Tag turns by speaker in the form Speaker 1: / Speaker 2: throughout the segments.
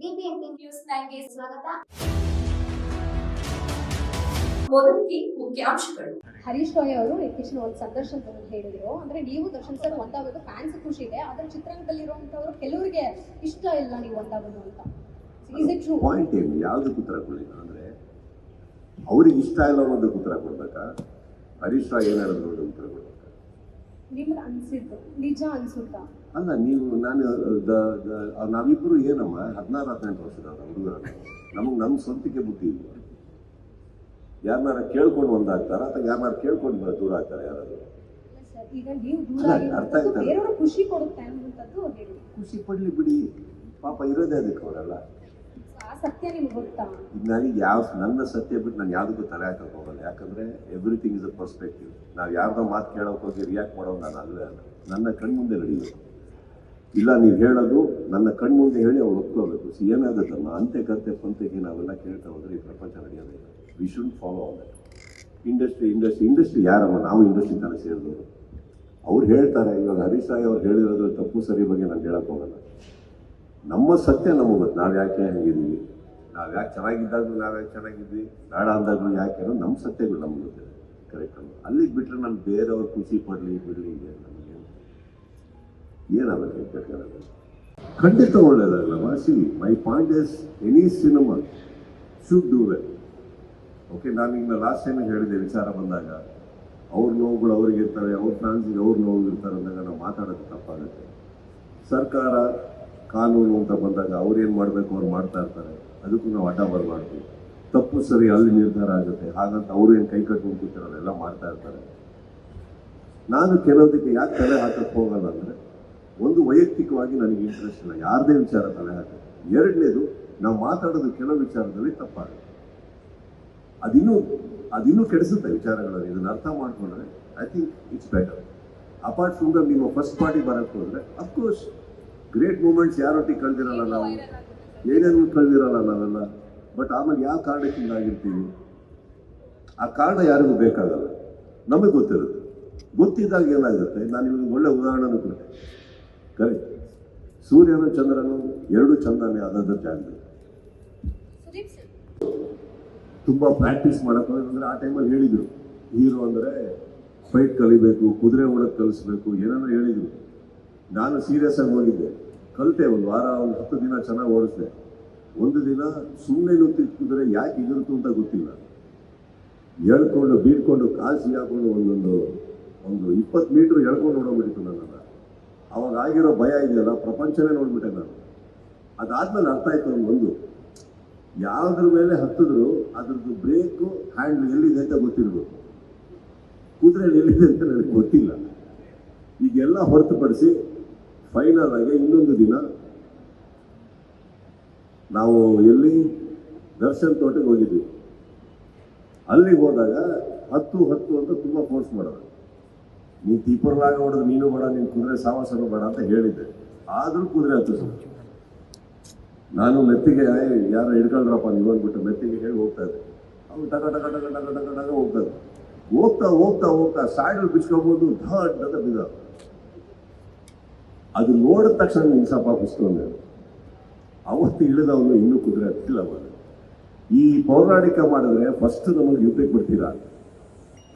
Speaker 1: BBMP news ನೈನ್ಗೆ ಸ್ವಾಗತ.
Speaker 2: ಮೊದಲಿಗೆ ಮುಖ್ಯಾಂಶಗಳು.
Speaker 3: ಹರೀಶ್ ರಾಯ್ ಅವರು ಇತ್ತೀಚಿನ ಒಂದು ಸಂದರ್ಶನದಲ್ಲಿ ಹೇಳಿದ್ರು. ಅಂದ್ರೆ ನೀವು ದರ್ಶನ್ ಸರ್ ಒಂದಾಗೋದು ಫ್ಯಾನ್ಸ್ ಖುಷಿ ಇದೆ. ಆದ್ರೆ ಚಿತ್ರಾಂಗದಲ್ಲಿರುವಂತವ್ರು ಕೆಲವರಿಗೆ ಇಷ್ಟ ಇಲ್ಲ ನೀವು ಒಂದಾಗೋದು ಅಂತ.
Speaker 4: ಪಾಯಿಂಟ್ ಏನು? ಯಾವ್ದಕ್ಕೆ ಉತ್ತರ ಕೊಡಲಿಲ್ಲ ಅಂದರೆ ಅವ್ರಿಗೆ ಇಷ್ಟ ಇಲ್ಲ ಅನ್ನೋದಕ್ಕೆ ಉತ್ತರ ಕೊಡ್ಬೇಕಾ? ಹರೀಶ್ ರಾಯ್ ಏನಾದ್ರು ಉತ್ತರ ಕೊಡ್ಬೇಕಾ?
Speaker 3: ನಿಮ್ಗೆ ಅನ್ಸಿದ್ದು ನಿಜ ಅನ್ಸುತ್ತಾ?
Speaker 4: ಅಲ್ಲ ನೀವು ನಾನು ನಾವಿಬ್ಬರು ಏನಮ್ಮ ಹದಿನಾರು ಹದಿನೆಂಟು ವರ್ಷದ ಹುಡುಗರ. ನಮಗೆ ನಮ್ಮ ಸ್ವಂತಕ್ಕೆ ಬುದ್ಧಿ ಇಲ್ಲ. ಯಾರನ್ನಾರ ಕೇಳ್ಕೊಂಡು ಒಂದಾಗ್ತಾರ ಅಥವಾ ಯಾರನ್ನಾರ ಕೇಳ್ಕೊಂಡು ದೂರ ಆಗ್ತಾರೆ ಯಾರಾದ್ರು?
Speaker 3: ಈಗ ನೀವು
Speaker 4: ಅರ್ಥ ಆಯ್ತಾ
Speaker 3: ಬೇರೆಯವರು ಖುಷಿ ಅನ್ನುವಂಥದ್ದು
Speaker 4: ಖುಷಿ ಪಡ್ಲಿ ಬಿಡಿ. ಪಾಪ ಇರೋದೇ ಅದಕ್ಕೆ ಅವರೆಲ್ಲ.
Speaker 3: ಸತ್ಯ
Speaker 4: ನನಗೆ ಯಾವ ನನ್ನ ಸತ್ಯ ಬಿಟ್ಟು ನಾನು ಯಾವುದಕ್ಕೂ ತಲೆ ಹಾಕಕ್ಕೆ ಹೋಗಲ್ಲ. ಯಾಕಂದ್ರೆ ಎವ್ರಿಥಿಂಗ್ ಇಸ್ ಅ ಪರ್ಸ್ಪೆಕ್ಟಿವ್ ನಾವು ಯಾರ್ದೋ ಮಾತು ಕೇಳೋಕೆ ಹೋಗಿ ರಿಯಾಕ್ಟ್ ಮಾಡೋದು ನಾನು ಅಲ್ಲೇ ನನ್ನ ಕಣ್ಮುಂದೆ ನಡೆಯೋದು ಇಲ್ಲ ನೀವು ಹೇಳೋದು ನನ್ನ ಕಣ್ಮುಂದೆ ಹೇಳಿ ಅವ್ರು ಒಪ್ಕೋಬೇಕು. ಸಿ ಏನಾಗುತ್ತಮ್ಮ ಅಂತೆ ಕತೆ ಪಂತೆಗೆ ನಾವೆಲ್ಲ ಕೇಳ್ತಾ ಹೋದ್ರೆ ಈ ಪ್ರಪಂಚ ನಡೆಯೋದಿಲ್ಲ we should follow all that industry industry industry ಯಾರಮ್ಮ? ನಾವು ಇಂಡಸ್ಟ್ರಿ ತಾನೇ ಸೇರಿದವರು. ಅವ್ರು ಹೇಳ್ತಾರೆ, ಇವಾಗ ಹರೀಶ್ ರಾಯ್ ಅವ್ರು ಹೇಳಿರೋದ್ರ ತಪ್ಪು, ಸರಿ ಬಗ್ಗೆ ನಾನು ಹೇಳಕ್ಕೆ ಹೋಗಲ್ಲ. ನಮ್ಮ ಸತ್ಯ ನಮಗೆ ಗೊತ್ತು ನಾವು ಯಾಕೆ ಹೇಗಿದ್ದೀವಿ? ನಾವು ಯಾಕೆ ಚೆನ್ನಾಗಿದ್ದಾಗಲೂ ನಾವು ಯಾಕೆ ಚೆನ್ನಾಗಿದ್ವಿ ಬೇಡ ಅಂದಾಗಲೂ ಯಾಕೆ ಅನ್ನೋದು ನಮ್ಮ ಸತ್ಯಗಳು ನಮ್ಗೆ ಗೊತ್ತಿದೆ ಕರೆಕ್ಟ್ ಅಲ್ಲಿಗೆ ಬಿಟ್ಟರೆ ನಾನು ಬೇರೆಯವ್ರು ಖುಷಿ ಪಡಲಿ ಬಿಡಲಿ ನಮಗೆ ಏನಾಗುತ್ತೆ ಬೇಕಾದ್ರೆ ಖಂಡಿತ ಒಳ್ಳೇದಾಗಲ್ಲ see my point is any cinema should do well okay ನಾನು ಈಗ ಲಾಸ್ಟ್ ಟೈಮ್ ಹೇಳಿದೆ ವಿಚಾರ ಬಂದಾಗ. ಅವ್ರ ನೋವುಗಳು ಅವ್ರಿಗೆ ಇರ್ತವೆ ಅವ್ರ ಫ್ಯಾನ್ಸಿಗೆ ಅವ್ರ ನೋವು ಇರ್ತಾರೆ ಅಂದಾಗ ನಾವು ಮಾತಾಡೋದು ತಪ್ಪಾಗುತ್ತೆ. ಸರ್ಕಾರ ಕಾನೂನು ಅಂತ ಬಂದಾಗ ಅವ್ರೇನು ಮಾಡಬೇಕು, ಅವ್ರು ಮಾಡ್ತಾ ಇರ್ತಾರೆ. ಅದಕ್ಕೂ ನಾವು ಅಡ್ಡ ಬರಬಾರ್ದು. ತಪ್ಪು ಸರಿ ಅಲ್ಲಿ ನಿರ್ಧಾರ ಆಗುತ್ತೆ. ಹಾಗಂತ ಅವರು ಏನು ಕೈ ಕಟ್ಕೊಂಡು ಕೂತಿರೋಲ್ಲ ಮಾಡ್ತಾ ಇರ್ತಾರೆ. ನಾನು ಕೆಲವದಕ್ಕೆ ಯಾಕೆ ತಲೆ ಹಾಕಕ್ಕೆ ಹೋಗಲ್ಲ ಅಂದರೆ, ಒಂದು ವೈಯಕ್ತಿಕವಾಗಿ ನನಗೆ ಇಂಟ್ರೆಸ್ಟ್ ಇಲ್ಲ. ಯಾರದೇ ವಿಚಾರ ತಲೆ ಹಾಕ ಎರಡನೇದು, ನಾವು ಮಾತಾಡೋದು ಕೆಲವು ವಿಚಾರದಲ್ಲಿ ತಪ್ಪಾಗುತ್ತೆ. ಅದಿನ್ನೂ ಅದಿನ್ನೂ ಕೆಡಿಸುತ್ತೆ ವಿಚಾರಗಳನ್ನು ಇದನ್ನು ಅರ್ಥ ಮಾಡ್ಕೊಂಡ್ರೆ I think it's better apart from the ನಿಮ್ಮ ಫಸ್ಟ್ ಪಾರ್ಟಿ ಬರಕ್ಕೆ ಹೋದ್ರೆ ಅಫ್ಕೋರ್ಸ್ ಗ್ರೇಟ್ ಮೂಮೆಂಟ್ಸ್ ಯಾರೊಟ್ಟಿಗೆ ಕಳೆದಿರಲ್ಲ ನಾವು? ಏನೇನು ಕಳೆದಿರಲ್ಲ ನಾವೆಲ್ಲ? ಬಟ್ ಆಮೇಲೆ ಯಾವ ಕಾರಣಕ್ಕೆ ಆಗಿರ್ತೀವಿ ಆ ಕಾರಣ ಯಾರಿಗೂ ಬೇಕಾಗಲ್ಲ. ನಮಗೆ ಗೊತ್ತಿರುತ್ತೆ. ಗೊತ್ತಿದ್ದಾಗ ಏನಾಗುತ್ತೆ? ನಾನು ನಿಮಗೆ ಒಳ್ಳೆ ಉದಾಹರಣೆ ಕೊಟ್ಟೆ ಕರೆಕ್ಟ್ ಸೂರ್ಯನು ಚಂದ್ರನು ಎರಡು ಜಾಗದಲ್ಲಿ
Speaker 3: ಸುದೀಪ್ ಸರ್.
Speaker 4: ತುಂಬ ಪ್ರಾಕ್ಟೀಸ್ ಮಾಡಕ್ಕೆ ಅಂದ್ರೆ ಆ ಟೈಮಲ್ಲಿ ಹೇಳಿದರು. ಹೀರೋ ಅಂದರೆ ಫೈಟ್ ಕಲಿಬೇಕು ಕುದುರೆ ಓಡಕ್ಕೆ ಕಲಿಸ್ಬೇಕು ಏನೇನೋ ಹೇಳಿದ್ರು. ನಾನು ಸೀರಿಯಸ್ ಆಗಿ ಹೋಗಿದ್ದೆ. ಕಲಿತೆ, ಒಂದು ವಾರ, ಒಂದು ಹತ್ತು ದಿನ ಚೆನ್ನಾಗಿ ಓಡಿಸಿದೆ. ಒಂದು ದಿನ ಸುಮ್ಮನೆ ನುತ್ತಿದ ಕುದುರೆ ಯಾಕೆ ಇದಿರುತ್ತು ಅಂತ ಗೊತ್ತಿಲ್ಲ. ಎಳ್ಕೊಂಡು ಬೀಳ್ಕೊಂಡು ಕಾಸಿ ಹಾಕೊಂಡು ಒಂದೊಂದು, ಒಂದು ಇಪ್ಪತ್ತು ಮೀಟ್ರ್ ಎಳ್ಕೊಂಡು ನೋಡೋಗ್ಬಿಟ್ಟಿತ್ತು ನನ್ನನ್ನು. ಅವಾಗ ಆಗಿರೋ ಭಯ ಇದೆಯಲ್ಲ, ಪ್ರಪಂಚನೇ ನೋಡ್ಬಿಟ್ಟೆ ನಾನು. ಅದಾದ್ಮೇಲೆ ಅರ್ಥ ಆಯ್ತು ಒಂದು. ಯಾವ್ದ್ರ ಮೇಲೆ ಹತ್ತಿದ್ರು, ಅದ್ರದ್ದು ಬ್ರೇಕು, ಹ್ಯಾಂಡ್ಲ್ ಎಲ್ಲಿದೆ ಅಂತ ಗೊತ್ತಿರ್ಬೇಕು. ಕುದುರೆ ಎಲ್ಲಿದೆ ಅಂತ ನನಗೆ ಗೊತ್ತಿಲ್ಲ. ಈಗೆಲ್ಲ ಹೊರತುಪಡಿಸಿ ಫೈನಲ್ ಆಗಿ ಇನ್ನೊಂದು ದಿನ ನಾವು ಎಲ್ಲಿ ದರ್ಶನ್ ತೋಟಕ್ಕೆ ಹೋಗಿದ್ವಿ. ಅಲ್ಲಿಗೆ ಹೋದಾಗ ಹತ್ತು ಹತ್ತು ಅಂತ ತುಂಬ ಫೋರ್ಸ್ ಮಾಡೋದು. ನೀ ತೀಪರ್ಲಾಗ ಹೊಡೆದು ನೀನು ಬೇಡ ನೀನು ಕುದುರೆ ಸಾವಾಸನು ಬೇಡ ಅಂತ ಹೇಳಿದ್ದೆ. ಆದರೂ ಕುದುರೆ ಹತ್ತಿದ್ರು ನಾನು ಮೆತ್ತಿಗೆ "ಏಯ್, ಯಾರು ಹಿಡ್ಕೊಳ್ರಪ್ಪ ನೀವು ಅಂದ್ಬಿಟ್ಟು ಮೆತ್ತಿಗೆ ಹೇಳಿ ಹೋಗ್ತಾ ಇದ್ದೆ. ಅವ್ನು ಟಕ ಟಕ ಟಕ ಟಕ ಟಕ ಟಕ ಹೋಗ್ತಾ ಇದ್ದೆ ಹೋಗ್ತಾ ಹೋಗ್ತಾ ಹೋಗ್ತಾ ಸಾಯ್ಡಲ್ಲಿ ಬಿಚ್ಕೊಬೋದು ಧಡ್ ಅಂತ ಬಿದ್ದ ಅದು ನೋಡಿದ ತಕ್ಷಣ ನಿಂಸಪ್ಪ ಬಿಸ್ಕೊಂಡೆ ಅವತ್ತು ಇಳಿದವನು ಇನ್ನೂ ಕುದುರೆ ಹತ್ತಿಲ್ಲ ಅವನು. ಈ ಪೌರಾಣಿಕ ಮಾಡಿದ್ರೆ ಫಸ್ಟ್ ನಮಗೆ ಯುದ್ಧಕ್ಕೆ ಬಿಡ್ತೀರಾ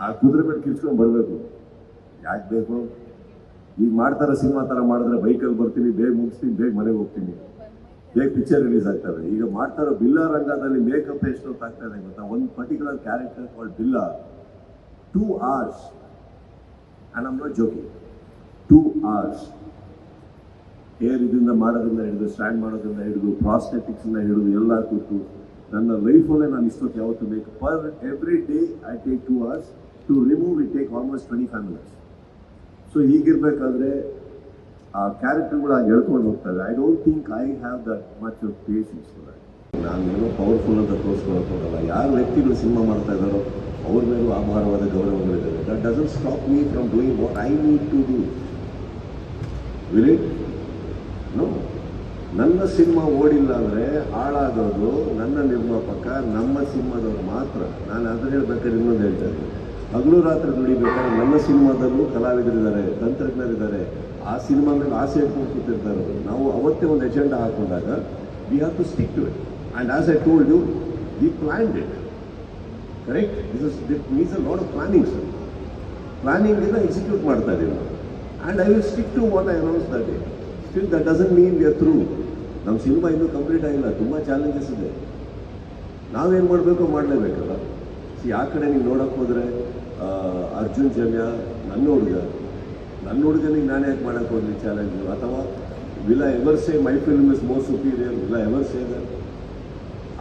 Speaker 4: ಆ ಕುದುರೆ ಮೇಲೆ ಕಿರ್ಚ್ಕೊಂಡು ಬರಬೇಕು. ಯಾಕೆ ಬೇಕು? ಈಗ ಮಾಡ್ತಾರ ಸಿನಿಮಾ ಥರ ಮಾಡಿದ್ರೆ ಬೈಕಲ್ಲಿ ಬರ್ತೀನಿ, ಬೇಗ ಮುಗಿಸ್ತೀನಿ, ಬೇಗ ಮನೆಗೆ ಹೋಗ್ತೀನಿ. ಬೇಗ ಪಿಕ್ಚರ್ ರಿಲೀಸ್ ಆಗ್ತದೆ ಈಗ ಮಾಡ್ತಾರೋ ಬಿಲ್ಲಾ ರಂಗದಲ್ಲಿ ಮೇಕಪ್ ಎಷ್ಟು ಆಗ್ತಾ ಇದೆ ಗೊತ್ತಾ? ಒಂದು particular character called Billa. Two hours and am joking two hours hair ಇದರಿಂದ ಮಾಡೋದ್ರಿಂದ ಹಿಡಿದು, ಸ್ಟ್ಯಾಂಡ್ ಮಾಡೋದ್ರಿಂದ ಹಿಡಿದು ಪ್ರಾಸ್ಟೆಟಿಕ್ಸಿಂದ ಹಿಡಿದು ಎಲ್ಲ ಕೂತು ನನ್ನ ಲೈಫಲ್ಲೇ ನಾನು ಇಷ್ಟೊತ್ತು ಯಾವತ್ತು ಬೇಕು. Per every day I take two hours to remove it take almost twenty five minutes so ಹೀಗಿರ್ಬೇಕಾದ್ರೆ ಆ ಕ್ಯಾರೆಕ್ಟರ್ಗಳು ಕೂಡ ಹೇಳ್ಕೊಂಡು ಹೋಗ್ತಾರೆ. I don't think I have that much of patience ನಾನು ಏನೋ ಪವರ್ಫುಲ್ ಅಂತ ತೋರಿಸ್ಕೊಳಕ್ ಹೋಗಲ್ಲ ಯಾರು ವ್ಯಕ್ತಿಗಳು ಸಿನಿಮಾ ಮಾಡ್ತಾ ಇದ್ದಾರೋ ಅವ್ರ ಮೇಲೂ ಆಭಾರವಾದ ಗೌರವಗಳಿದ್ದಾವೆ. That doesn't stop me from doing what I need to do will ನನ್ನ ಸಿನಿಮಾ ಓಡಿಲ್ಲ ಅಂದರೆ ಹಾಳಾಗೋದು ನನ್ನ ನಿರ್ಮಾಪಕ, ನಮ್ಮ ಸಿನಿಮಾದವ್ರು ಮಾತ್ರ. ನಾನು ಅದನ್ನ ಹೇಳ್ಬೇಕಾದ್ರೆ ಇನ್ನೊಂದು ಹೇಳ್ತಾ ಇದ್ದೀನಿ ಹಗಲು ರಾತ್ರಿ ದುಡಿಬೇಕಾದ್ರೆ ನನ್ನ ಸಿನಿಮಾದಲ್ಲೂ ಕಲಾವಿದರಿದ್ದಾರೆ, ತಂತ್ರಜ್ಞರಿದ್ದಾರೆ. ಆ ಸಿನಿಮಾ ಮೇಲೆ ಆಸೆ ಇಟ್ಕೊಂಡು ಕೂತಿರ್ತಾರೆ ನಾವು ಅವತ್ತೇ ಒಂದು agenda ಹಾಕೊಂಡಾಗ we have to stick to it and as I told you we planned it correct this is that means a lot of planning sir is execute ಮಾಡ್ತಾ ಇದ್ದೀವಿ ನಾವು. And I will stick to what I announce that day still that doesn't mean we are through ನಮ್ಮ cinema ಇನ್ನೂ complete ಆಗಿಲ್ಲ, ತುಂಬ challenges ಇದೆ. ನಾವೇನು ಮಾಡಬೇಕು ಮಾಡಲೇಬೇಕಲ್ಲ? ಸಿ, ಆ ಕಡೆ ನೀವು ನೋಡೋಕೆ ಹೋದರೆ ಅರ್ಜುನ್ ಜಮ್ಯ ನನ್ನ ಹುಡುಗ ನನ್ನ ಹುಡುಗನಿಗೆ ನಾನು ಯಾಕೆ ಮಾಡೋಕೆ ಹೋಗಲಿ ಚಾಲೆಂಜು ಅಥವಾ will ever say my film is more superior will ever say that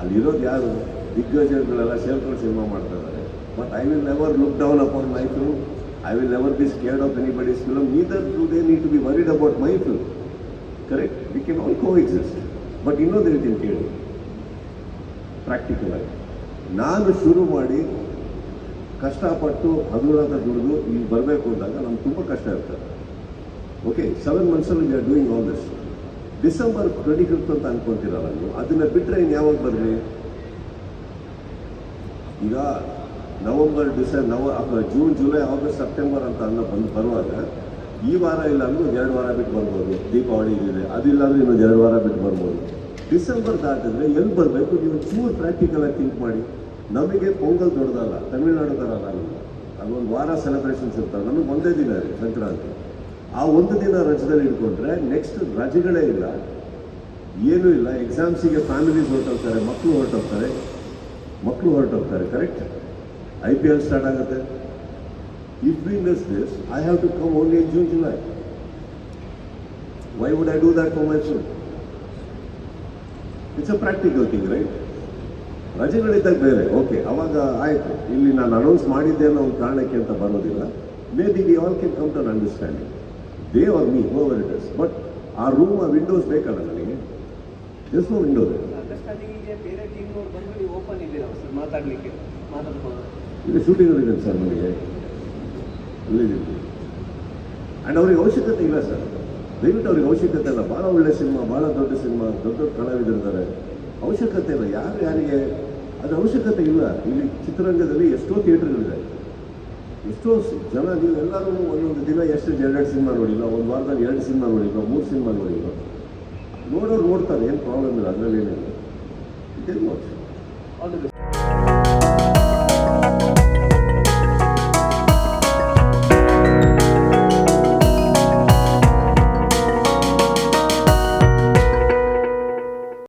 Speaker 4: ಅಲ್ಲಿರೋದು ಯಾರು? ದಿಗ್ಗಜಗಳೆಲ್ಲ ಸೇರ್ಕೊಂಡು ಸಿನಿಮಾ ಮಾಡ್ತಾ ಇದ್ದಾರೆ but I will never look down upon my film I will never be scared of anybody's film neither do they need to be worried about my film correct we can all coexist but ಇನ್ನೊಂದು ಹೇಳ್ತೀನಿ ಕೇಳಿ practical ನಾನು ಶುರು ಮಾಡಿ ಕಷ್ಟಪಟ್ಟು ಹಗುರಾದ ದುಡಿದು ಇಲ್ಲಿ ಬರಬೇಕು ಅಂದಾಗ ನಮ್ಗೆ ತುಂಬ ಕಷ್ಟ ಇರ್ತದೆ okay seven ಮಂತ್ಸಲ್ಲಿ we are doing all this December twenty fifth ಅಂತ ಅನ್ಕೊಂತೀರಲ್ಲ ನೀವು, ಅದನ್ನು ಬಿಟ್ಟರೆ ಇನ್ನು ಯಾವಾಗ ಬರಲಿ? ಈಗ ನವಂಬರ್, ಡಿಸೆಂಬರ್, ನವ ಜೂನ್, ಜುಲೈ, ಆಗಸ್ಟ್, ಸೆಪ್ಟೆಂಬರ್ ಅಂತ ಅನ್ನೋ ಬಂದು ಬರುವಾಗ ಈ ವಾರ ಇಲ್ಲ, ಅಂದ್ರೆ ಎರಡು ವಾರ ಬಿಟ್ಟು ಬರ್ಬೋದು. ದೀಪಾವಳಿ ಇದೆ ಅದಿಲ್ಲ ಅಂದ್ರೆ ಇನ್ನೊಂದು ಎರಡು ವಾರ ಬಿಟ್ಟು ಬರ್ಬೋದು. ಡಿಸೆಂಬರ್ ದಾಟಿದ್ರೆ ಎಲ್ಲಿ ಬರಬೇಕು? ನೀವು ಚೂರು ಪ್ರಾಕ್ಟಿಕಲ್ ಆಗಿ ಥಿಂಕ್ ಮಾಡಿ. ನಮಗೆ ಪೊಂಗಲ್ ದೊಡ್ಡದಲ್ಲ, ತಮಿಳ್ನಾಡು ಥರ ಅಲ್ಲ ಅದೊಂದು ವಾರ ಸೆಲೆಬ್ರೇಷನ್ಸ್ ಇರ್ತಾರೆ ನಮಗೆ ಒಂದೇ ದಿನ ಇದೆ, ಸಂಕ್ರಾಂತಿ. ಆ ಒಂದು ದಿನ ರಜದಲ್ಲಿ ಇಟ್ಕೊಂಡ್ರೆ ನೆಕ್ಸ್ಟ್ ರಜೆಗಳೇ ಇಲ್ಲ. ಏನೂ ಇಲ್ಲ. ಎಕ್ಸಾಮ್ಸಿಗೆ ಫ್ಯಾಮಿಲೀಸ್ ಹೊರಟೋಗ್ತಾರೆ ಮಕ್ಕಳು ಹೊರಟೋಗ್ತಾರೆ. ಮಕ್ಕಳು ಹೊರಟೋಗ್ತಾರೆ correct I P L start ಆಗುತ್ತೆ. If we miss this I have to come only in June, July. Why would I do that for my film it's a practical thing right ರಜೆಗಳಿದ್ದಾಗ ಬೇರೆ okay ಅವಾಗ ಆಯಿತು. ಇಲ್ಲಿ ನಾನು announce ಮಾಡಿದ್ದೆ ಅನ್ನೋ ಒಂದು ಕಾರಣಕ್ಕೆ ಅಂತ ಬರೋದಿಲ್ಲ. Maybe we all can come to understanding they are me over it is but ಆ ರೂಮ್ ಆ ವಿಂಡೋಸ್ ಬೇಕಲ್ಲ ನನಗೆ ಎಸ್ ನೋ ವಿಂಡೋ
Speaker 5: ಅಂಡರ್ಸ್ಟ್ಯಾಂಡಿಂಗಿಗೆ ಬೇರೆ ಟೀಮ್ನವ್ರು ಬಂದು ನೀವು ಓಪನ್ ಇದ್ದೀರಾ? ಸರ್ ಮಾತಾಡಲಿಕ್ಕೆ. ಮಾತಾಡ್ಬೋದು
Speaker 4: ಈಗ ಶೂಟಿಂಗ್ ಇದೆ ಸರ್ ನನಗೆ ಅಲ್ಲಿದ್ದೀನಿ ಆ್ಯಂಡ್ ಅವ್ರಿಗೆ ಅವಶ್ಯಕತೆ ಇಲ್ಲ ಸರ್. ದಯವಿಟ್ಟು ಅವ್ರಿಗೆ ಅವಶ್ಯಕತೆ ಇಲ್ಲ. ಭಾಳ ಒಳ್ಳೆ ಸಿನಿಮಾ, ಭಾಳ ದೊಡ್ಡ ಸಿನಿಮಾ, ದೊಡ್ಡ ದೊಡ್ಡ ಕಲಾವಿದರಿದ್ದಾರೆ. ಅವಶ್ಯಕತೆ ಇಲ್ಲ. ಯಾರು ಯಾರಿಗೆ ಅದು ಅವಶ್ಯಕತೆ ಇಲ್ಲ. ಇಲ್ಲಿ ಚಿತ್ರರಂಗದಲ್ಲಿ ಎಷ್ಟೋ ಥಿಯೇಟರ್ಗಳಿದೆ. ಎಷ್ಟೋ ಜನ ನೀವು ಎಲ್ಲರೂ ಒಂದೊಂದು ದಿನ ಎಷ್ಟು ಎರಡು ಸಿನಿಮಾ ನೋಡಿಲ್ಲ ಒಂದು ವಾರದಲ್ಲಿ ಎರಡು ಸಿನಿಮಾ ನೋಡಿಲ್ಲ ಮೂರು ಸಿನಿಮಾ ನೋಡಿಲ್ಲ ನೋಡೋರು ನೋಡ್ತಾರೆ. ಏನು ಪ್ರಾಬ್ಲಮ್ ಇಲ್ಲ. ಅದರಲ್ಲಿ ಏನಿಲ್ಲ
Speaker 5: ಆಲ್ ದಿ